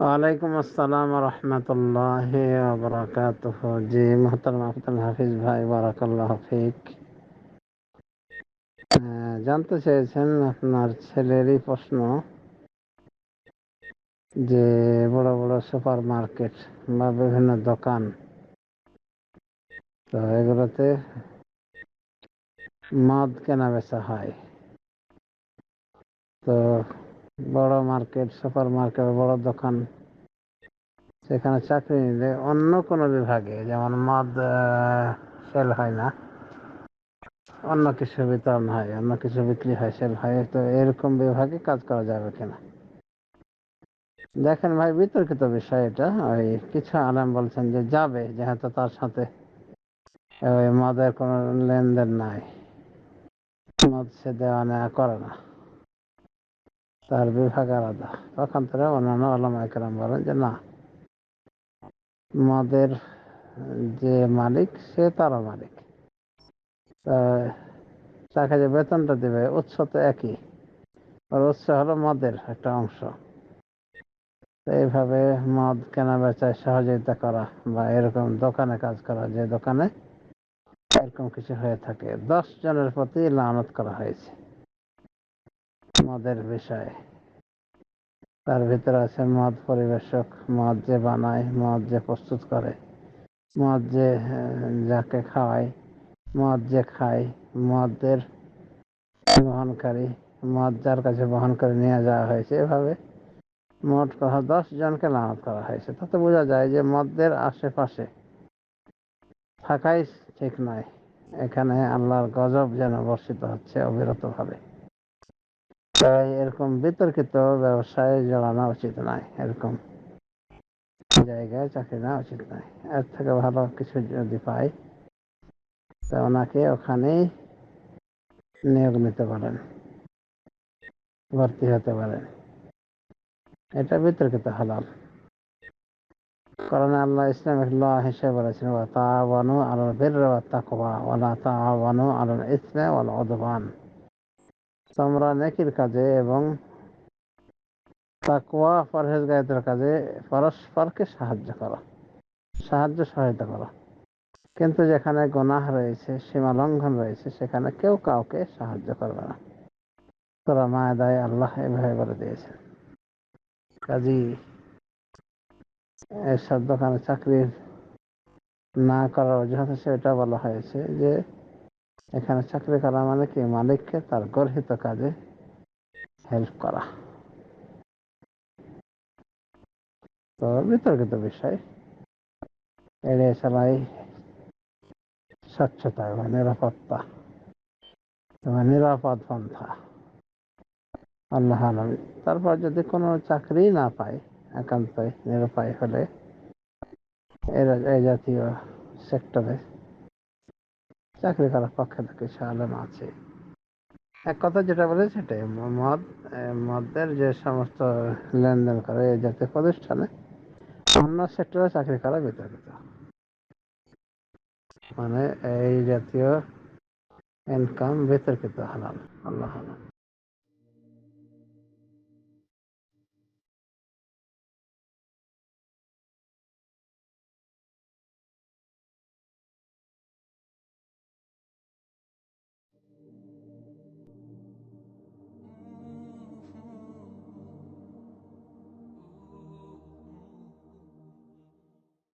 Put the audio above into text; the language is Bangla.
ওয়ালাইকুম আসসালাম রহমতুল্লাহ বরকাত জি, মোহতারম হাফিজ ভাই, বারাকাল্লাহ ফিক। জানতে চেয়েছেন আপনার ছেলেরই প্রশ্ন যে, বড় বড় সুপার মার্কেট বা বিভিন্ন দোকান, তো এগুলোতে মদ কেনা বেচা হয়। তো বড় মার্কেট, সুপার মার্কেট, বড় দোকান। সেখানে চাকরি নিলে অন্য কোনো বিভাগে, যেমন মদ সেল হয় না। অন্য কিছু বিতরণ হয়, অন্য কিছু বিক্রি হয়, সেল হয়। তো এরকম বিভাগে কাজ করা যাবে কিনা? দেখেন ভাই, বিতর্কিত বিষয় এটা। ওই কিছু আলেম বলছেন যে যাবে, যেহেতু তার সাথে ওই মদের কোনো লেনদেন নাই। মদ সে দেওয়া নেওয়া করে না। তার বিভাগ আলাদা। তখন তারা অন্যান্য আলমা বলেন যে না। মদের যে মালিক, সে তারও মালিক। তাকে যে বেতনটা দেবে, উৎস তো একই। আর উৎস হলো মদের একটা অংশ। এইভাবে মদ কেনা বেচায় সহযোগিতা করা বা এরকম দোকানে কাজ করা, যে দোকানে এরকম কিছু হয়ে থাকে। দশ জনের প্রতি লানত করা হয়েছে। মদের বিষয়ে। তার ভিতরে আছে মদ পরিবেশক, মদ যে বানায়, মদ যে প্রস্তুত করে, মদ যে যাকে খাওয়ায়, মদ যে খায়, মদের বহনকারী, মদ যার কাছে বহন করে নিয়ে যাওয়া হয়েছে এভাবে মোট কথা দশ জনকে লানত করা হয়েছে। তাতে বোঝা যায় যে মদের আশেপাশে থাকাই ঠিক নয়। এখানে আল্লাহর গজব যেন বর্ষিত হচ্ছে অবিরতভাবে। তাই এরকম বিতর্কিত ব্যবসায় জড়ানো উচিত নয়। এরকম জায়গায় চাকরি নেওয়া উচিত নয়। এর থেকে ভালো কিছু যদি পাই, তা ওনাকে ওখানেই নিয়োগ নিতে পারেন ভর্তি হতে পারেন এটা বিতর্কিত হালাল। কারণ আল্লাহ ইসলামিক ল হিসেবে বলেছেন তাওয়ানু আলাল বির ওয়া তাকওয়া ওয়ালা তোমরা নেকির কাজে এবং তাকওয়া পরহেজগারিতার কাজে পরস্পরকে সাহায্য করো। সাহায্য সহায়তা করো। কিন্তু যেখানে গোনাহ রয়েছে, সীমা লঙ্ঘন রয়েছে, সেখানে কেউ কাউকে সাহায্য করবে না। তোরা মায়েদায় আল্লাহ এভাবে বলে দিয়েছেন। কাজী এসব দোকানে চাকরি না করার অজুহাত সেটা বলা হয়েছে যে এখানে চাকরি করা মানে কি? মালিককে তার গর্হিত কাজে হেল্প করা। তো বিতর্কিত বিষয়। এড়িয়ে চলাই স্বচ্ছতা এবং নিরাপত্তা। এবং নিরাপদ পন্থা। আল্লাহ তারপর যদি কোনো চাকরি না পায়, একান্তই নিরুপায় হলে এর এই জাতীয় সেক্টরে চাকরি করার পক্ষে তো কিছু আলেম আছে। এক কথা যেটা বলে সেটাই, মদ মদের যে সমস্ত লেনদেন করে এই জাতীয় প্রতিষ্ঠানে, অন্য সেক্টরে চাকরি করা বিতর্কিত মানে এই জাতীয় ইনকাম বিতর্কিত হালাল, আল্লাহ